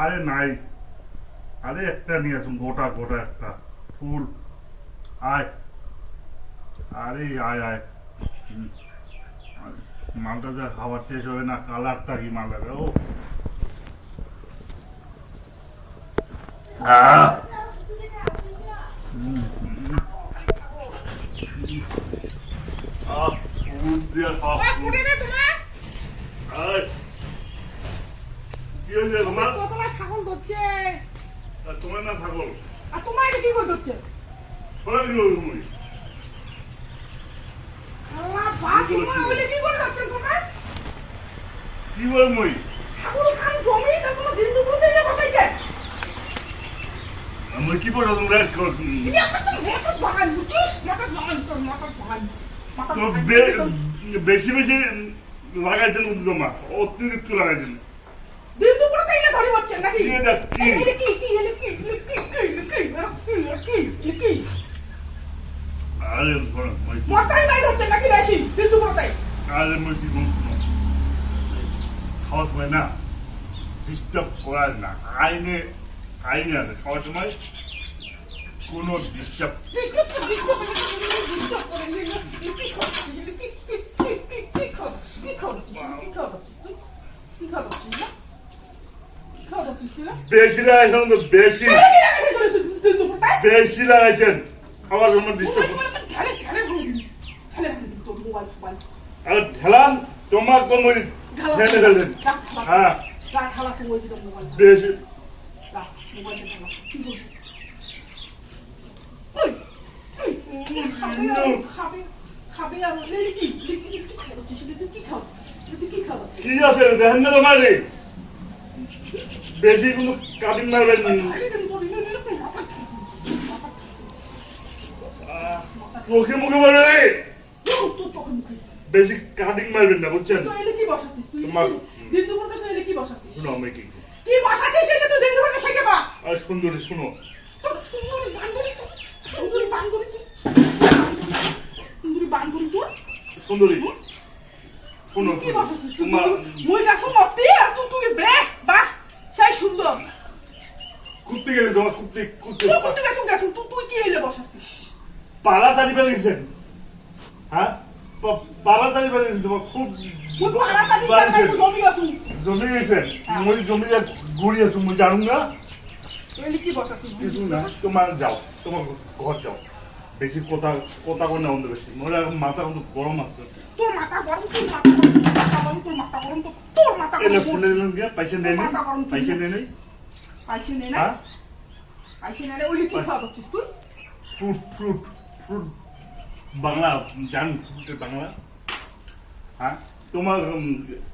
আরে নাই। আরে একটা নিয়ে আসুন, গোটা গোটা একটা। ফুল। আয়। আরে, আয় আয়। মালটা যা খাবার শেষ হবে না, কালারটা কি মাল লাগে ও! হুম, হুম। আহ, ফুল দিয়ে খাওয়া ওই ফুটে না তোমার আয়। কি তোমার কতলা ছাগল ধরছে? তোমার না ছাগল। আর তোমার কি করে ধরছে? সরে দিল তুমি আল্লাহ বাপ তোমার ওইটা কি করে ধরছে তোমার? কি বল মই? ছাগল খান জমি তা কোনো দিন দুপুর দিনে বসাইছে? আমি কি বলো তোমরা? তো বুঝছিস? তো বেশি বেশি লাগাইছেন উদ্যমা অতিরিক্ত লাগাইছেন। ধরে বলছেন নাকি? কি? কি? কি কি কি কি কি আরে বড় নাই ধরছেন নাকি বেশি আরে খাওয়ার সময় না ডিস্টার্ব করার না আইনে আইনে আছে। খাওয়ার সময় কোনো ডিস্টার্ব করে নিয়ে কি খাচ্ছিস এটা কি কি কি কি কি খাচ্ছিস কি খাচ্ছিস কি খাচ্ছিস কি খাচ্ছিস না কি খাচ্ছিস না বেশি লাগাইছেন তো বেশি। বেশি লাগাইছেন। ডিস্টার্ব মোবাইল ফোবাইল আর ঢেলান তোমার মই ঠেলে ফেলেন হ্যাঁ। বেশি। ঢালা কি আছে? দেখেন না তোমার? বেশি কোনো কাটিং মারবেন চোখে মুখে মারবে বেশি কাটিং মারবেন না বুঝছেন? শুনো আমি কি আর সুন্দরী শুনো। সুন্দরী শুনো তোমার মই দেখো মতি আর তুই তুই বে কুত্তি গেছে তোমার কুত্তি কুত্তি তুই কোথায় গেছো গেছো। তুই তুই কি এলে বসাছিস পালা শাড়ি পেয়েছেন হ্যাঁ? পালা শাড়ি পেয়েছেন তোমার খুব জমি আছো। জমি গেছেন। মই জমি যা ঘুরিয়ে তুমি জানো না এলে কি বসাছিস কিছু না তোমার যাও তোমার ঘর যাও। বেশি কথা কথা কর না অন্য বেশি। মনে হয় মাথা কিন্তু গরম আছে। তোর মাথা গরম তোর মাথা গরম তোর মাথা গরম তোর মাথা গরম তোর মাথা এলে গরম ফুলে দিলেন পয়সা নেই মাথা গরম পয়সা নেই নেই আইসে নে না আইসে নে না ওইলে কি খাওয়া করছিস তুই ফ্রুট ফ্রুট ফ্রুট বাংলা জান ফ্রুটের বাংলা হ্যাঁ তোমার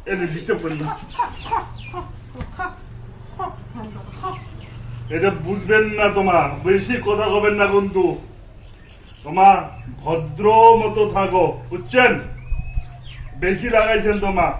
এটা ডিস্টার্ব না এটা বুঝবেন না তোমার বেশি কথা কবেন না কিন্তু তোমার ভদ্র মতো থাকো বুঝছেন বেশি লাগাইছেন তোমার